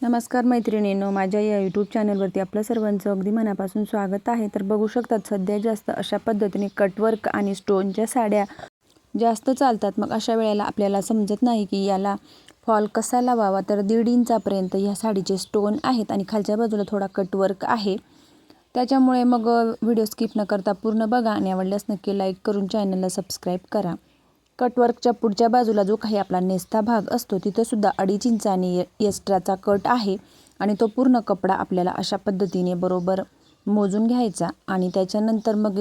नमस्कार मैत्रिणींनो माझ्या या यूट्यूब चॅनलवरती आपलं सर्वांचं अगदी मनापासून स्वागत आहे. तर बघू शकतात सध्या जास्त अशा पद्धतीने कटवर्क आणि स्टोनच्या साड्या जास्त चालतात. मग अशा वेळेला आपल्याला समजत नाही की याला फॉल कसा लावावा. तर दीड इंचापर्यंत ह्या साडीचे स्टोन आहेत आणि खालच्या बाजूला थोडा कटवर्क आहे. त्याच्यामुळे मग व्हिडिओ स्किप न करता पूर्ण बघा आणि आवडल्यास नक्की लाईक करून चॅनलला सबस्क्राईब करा. कटवर्कच्या पुढच्या बाजूला जो काही आपला नेस्ता भाग असतो तिथं सुद्धा अडीच इंचाने एक्स्ट्राचा कट आहे आणि तो पूर्ण कपडा आपल्याला अशा पद्धतीने बरोबर मोजून घ्यायचा आणि त्याच्यानंतर मग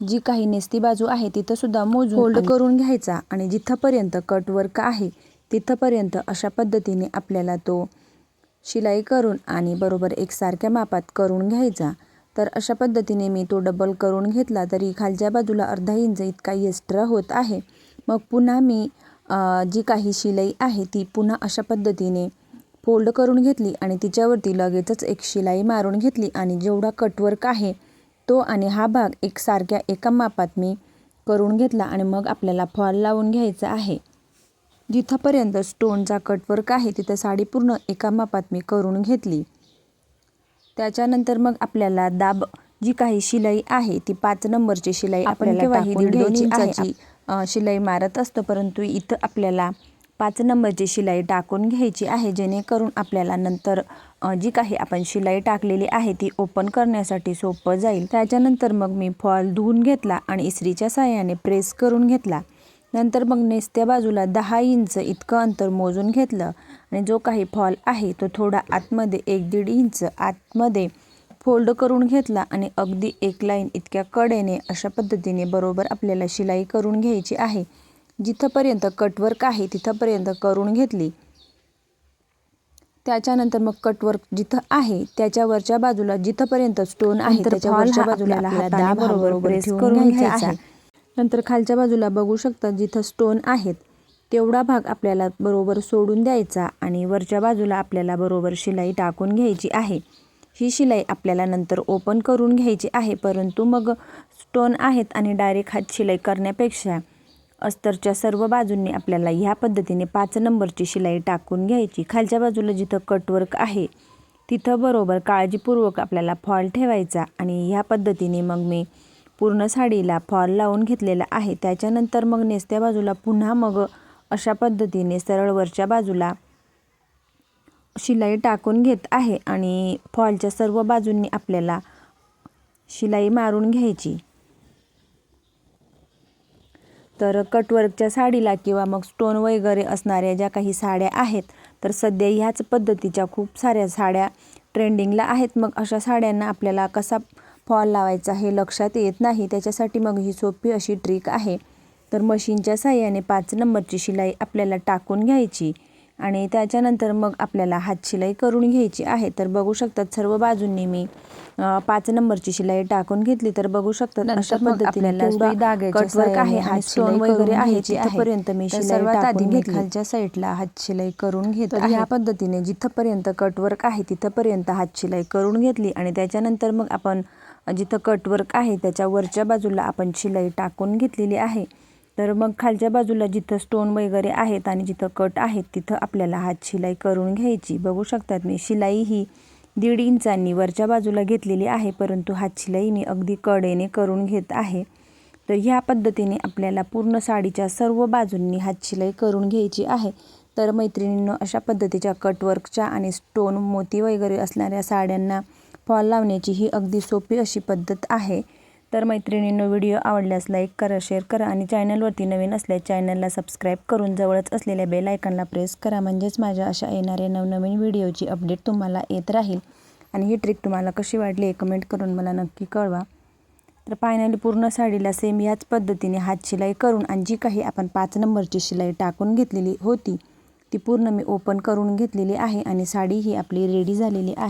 जी काही नेस्ती बाजू आहे तिथं सुद्धा मोजून फोल्ड करून घ्यायचा आणि जिथंपर्यंत कटवर्क आहे तिथंपर्यंत अशा पद्धतीने आपल्याला तो शिलाई करून आणि बरोबर एकसारख्या मापात करून घ्यायचा. तर अशा पद्धतीने मी तो डबल करून घेतला तरी खालच्या बाजूला अर्धा इंच इतका एक्स्ट्रा होत आहे. मग पुन्हा मी जी काही शिलाई आहे ती पुन्हा अशा पद्धतीने फोल्ड करून घेतली आणि तिच्यावरती लगेचच एक शिलाई मारून घेतली आणि जेवढा कटवर्क आहे तो आणि हा भाग एकसारख्या एका मापात मी करून घेतला आणि मग आपल्याला फॉल लावून घ्यायचा आहे. जिथंपर्यंत स्टोनचा कटवर्क आहे तिथं साडी पूर्ण एका मापात मी करून घेतली. त्याच्यानंतर मग आपल्याला दाब जी काही शिलाई आहे ती पाच नंबरची शिलाई आपल्याला दीड दोन इंचाची? शिलाई मारत असतो. परंतु इथं आपल्याला पाच नंबरची शिलाई टाकून घ्यायची आहे. जेणेकरून आपल्याला नंतर जी काही आपण शिलाई टाकलेली आहे ती ओपन करण्यासाठी सोपं जाईल. त्याच्यानंतर मग मी फॉल धुवून घेतला आणि इस्त्रीच्या साह्याने प्रेस करून घेतला. नंतर मग नेसत्या बाजूला दहा इंच इतकं अंतर मोजून घेतलं. आणि जो काही फॉल आहे तो थोडा आतमध्ये एक दीड इंच आतमध्ये फोल्ड करून घेतला आणि अगदी एक लाईन इतक्या कडेने अशा पद्धतीने बरोबर आपल्याला शिलाई करून घ्यायची आहे. जिथंपर्यंत कटवर्क आहे तिथंपर्यंत करून घेतली. त्याच्यानंतर मग कटवर्क जिथं आहे त्याच्यावरच्या बाजूला जिथंपर्यंत स्टोन आहे त्याच्या वरच्या बाजूला बरोबर प्रेस करून घ्यायचा आहे. नंतर खालच्या बाजूला बघू शकता जिथं स्टोन आहेत तेवढा भाग आपल्याला बरोबर सोडून द्यायचा आणि वरच्या बाजूला आपल्याला बरोबर शिलाई टाकून घ्यायची आहे. ही शिलाई आपल्याला नंतर ओपन करून घ्यायची आहे. परंतु मग स्टोन आहेत आणि डायरेक्ट हात शिलाई करण्यापेक्षा अस्तरच्या सर्व बाजूंनी आपल्याला ह्या पद्धतीने पाच नंबरची शिलाई टाकून घ्यायची. खालच्या बाजूला जिथं कटवर्क आहे तिथं बरोबर काळजीपूर्वक आपल्याला फॉल ठेवायचा आणि ह्या पद्धतीने मग मी पूर्ण साडीला फॉल लावून घेतलेला आहे. त्याच्यानंतर मग नेसत्या बाजूला पुन्हा मग अशा पद्धतीने सरळ वरच्या बाजूला शिलाई टाकून घेत आहे आणि फॉलच्या सर्व बाजूंनी आपल्याला शिलाई मारून घ्यायची. तर कटवर्कच्या साडीला किंवा मग स्टोन वगैरे असणाऱ्या ज्या काही साड्या आहेत तर सध्या ह्याच पद्धतीच्या खूप साऱ्या साड्या ट्रेंडिंगला आहेत. मग अशा साड्यांना आपल्याला कसा फॉल लावायचा हे लक्षात येत नाही. त्याच्यासाठी मग ही सोपी अशी ट्रिक आहे. तर मशीनच्या साह्याने पाच नंबरची शिलाई आपल्याला टाकून घ्यायची. आणि त्याच्यानंतर मग आपल्याला हात शिलाई करून घ्यायची आहे. तर बघू शकतात सर्व बाजूंनी मी पाच नंबरची शिलाई टाकून घेतली. तर बघू शकतात अशा पद्धतीने कटवर्क आहे हात वगैरे आहे तिथपर्यंत मी मी खालच्या साईडला हात शिलाई करून घेत ह्या पद्धतीने जिथंपर्यंत कटवर्क आहे तिथंपर्यंत हात शिलाई करून घेतली आणि त्याच्यानंतर मग आपण जिथं कटवर्क आहे त्याच्या वरच्या बाजूला आपण शिलाई टाकून घेतलेली आहे. तर मग खालच्या बाजूला जिथं स्टोन वगैरे आहेत आणि जिथं कट आहेत तिथं आपल्याला हात शिलाई करून घ्यायची. बघू शकतात मी शिलाई ही दीड इंचांनी वरच्या बाजूला घेतलेली आहे परंतु हात शिलाई मी अगदी कडेने करून घेत आहे. तर ह्या पद्धतीने आपल्याला पूर्ण साडीच्या सर्व बाजूंनी हात शिलाई करून घ्यायची आहे. तर मैत्रिणींनो अशा पद्धतीच्या कटवर्कच्या आणि स्टोन मोती वगैरे असणाऱ्या साड्यांना फॉल लावण्याची ही अगदी सोपी अशी पद्धत आहे. तर मैत्रिणींनो व्हिडिओ आवडल्यास लाईक करा शेअर करा आणि चॅनलवरती नवीन असल्यास चॅनलला सबस्क्राईब करून जवळच असलेल्या बेल आयकनला प्रेस करा. म्हणजेच माझ्या अशा येणाऱ्या नवनवीन व्हिडिओची अपडेट तुम्हाला येत राहील. आणि ही ट्रिक तुम्हाला कशी वाटली आहे कमेंट करून मला नक्की कळवा. तर फायनली पूर्ण साडीला सेम याच पद्धतीने हात शिलाई करून आणि जी काही आपण पाच नंबरची शिलाई टाकून घेतलेली होती ती पूर्ण मी ओपन करून घेतलेली आहे आणि साडी ही आपली रेडी झालेली आहे.